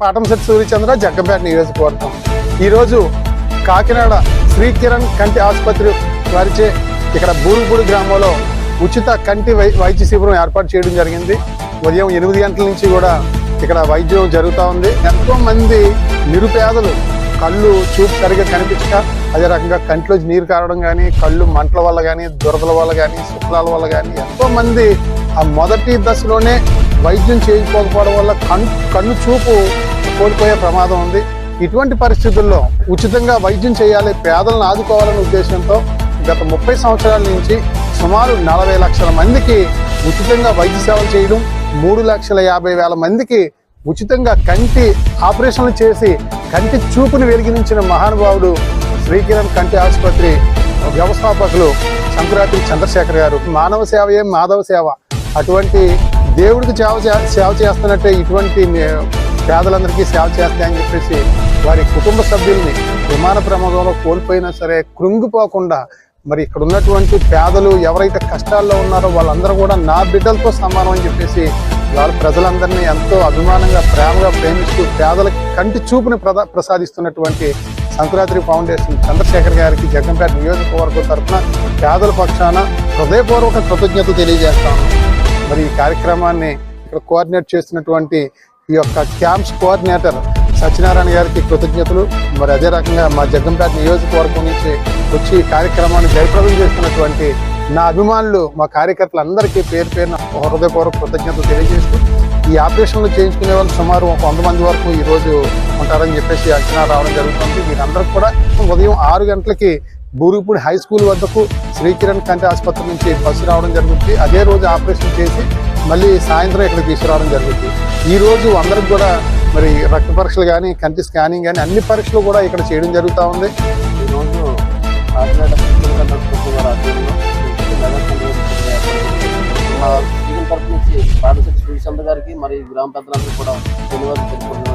పాటంశెట్టి సూర్యచంద్ర జగ్గంపేట నియోజకవర్గం. ఈరోజు కాకినాడ శ్రీ కిరణ్ కంటి ఆసుపత్రి వారిచే ఇక్కడ బూరుగుపూడి గ్రామంలో ఉచిత కంటి వై వైద్య శిబిరం ఏర్పాటు చేయడం జరిగింది. ఉదయం ఎనిమిది గంటల నుంచి కూడా ఇక్కడ వైద్యం జరుగుతూ ఉంది. ఎంతో మంది నిరుపేదలు కళ్ళు చూపు సరిగ్గా కనిపించక అదే రకంగా కంట్లో నీరు కారడం కానీ కళ్ళు మంటల వల్ల కానీ దురదల వల్ల కానీ శుక్లాల వల్ల కానీ ఎంతో మంది ఆ మొదటి దశలోనే వైద్యం చేయించుకోకపోవడం వల్ల కన్ను కన్ను చూపు కోల్పోయే ప్రమాదం ఉంది. ఇటువంటి పరిస్థితుల్లో ఉచితంగా వైద్యం చేయాలి పేదలను ఆదుకోవాలనే ఉద్దేశంతో గత ముప్పై సంవత్సరాల నుంచి సుమారు నలభై లక్షల మందికి ఉచితంగా వైద్య సేవలు చేయడం మూడు లక్షల యాభై వేల మందికి ఉచితంగా కంటి ఆపరేషన్లు చేసి కంటి చూపుని వెలిగించిన మహానుభావుడు శ్రీకిరణ్ కంటి ఆసుపత్రి వ్యవస్థాపకులు సంకురాత్రి చంద్రశేఖర్ గారు. మానవ సేవయే మాధవ సేవ. అటువంటి దేవుడికి సేవ చే- సేవ చేస్తున్నట్టే ఇటువంటి పేదలందరికీ సేవ చేస్తాయని చెప్పేసి వారి కుటుంబ సభ్యుల్ని విమాన ప్రమాదంలో కోల్పోయినా సరే కృంగిపోకుండా మరి ఇక్కడ ఉన్నటువంటి పేదలు ఎవరైతే కష్టాల్లో ఉన్నారో వాళ్ళందరూ కూడా నా బిడ్డలతో సమానం అని చెప్పేసి వాళ్ళ ప్రజలందరినీ ఎంతో అభిమానంగా ప్రేమగా ప్రేమిస్తూ పేదలకి కంటి చూపుని ప్రసాదిస్తున్నటువంటి సంక్రాంతి ఫౌండేషన్ చంద్రశేఖర్ గారికి జగన్పేట నియోజకవర్గం తరఫున పేదల పక్షాన హృదయపూర్వక కృతజ్ఞత తెలియజేస్తాను. మరి ఈ కార్యక్రమాన్ని ఇక్కడ కోఆర్డినేట్ చేసినటువంటి ఈ యొక్క క్యాంప్స్ కోఆర్డినేటర్ సత్యనారాయణ గారికి కృతజ్ఞతలు. మరి అదే రకంగా మా జగ్గంపేట నియోజకవర్గం నుంచి వచ్చి ఈ కార్యక్రమాన్ని జయప్రదం చేస్తున్నటువంటి నా అభిమానులు మా కార్యకర్తలందరికీ పేరు పేరున హృదయపూర్వక కృతజ్ఞతలు తెలియజేస్తూ ఈ ఆపరేషన్లు చేయించుకునే వాళ్ళు సుమారు ఒక వంద మంది వరకు ఈ రోజు ఉంటారని చెప్పేసి అంచనా రావడం జరుగుతుంది. వీరందరూ కూడా ఉదయం ఆరు గంటలకి బూరుగుపూడి హై స్కూల్ వద్దకు శ్రీకిరణ్ కంటి ఆసుపత్రి నుంచి బస్సు రావడం జరుగుతుంది. అదే రోజు ఆపరేషన్ చేసి మళ్ళీ సాయంత్రం ఇక్కడ తీసుకురావడం జరుగుతుంది ఈ రోజు అందరికి కూడా మరి రక్త పరీక్షలు కానీ కంటి స్కానింగ్ కానీ అన్ని పరీక్షలు కూడా ఇక్కడ చేయడం జరుగుతూ ఉంది ఈరోజు కాకినాడ సివిల్ తరఫు నుంచి పాఠశాల సూర్యచంద్ర గారికి మరి గ్రామ పెద్దలందరూ కూడా ధన్యవాదాలు తెలుపుకుంటున్నాను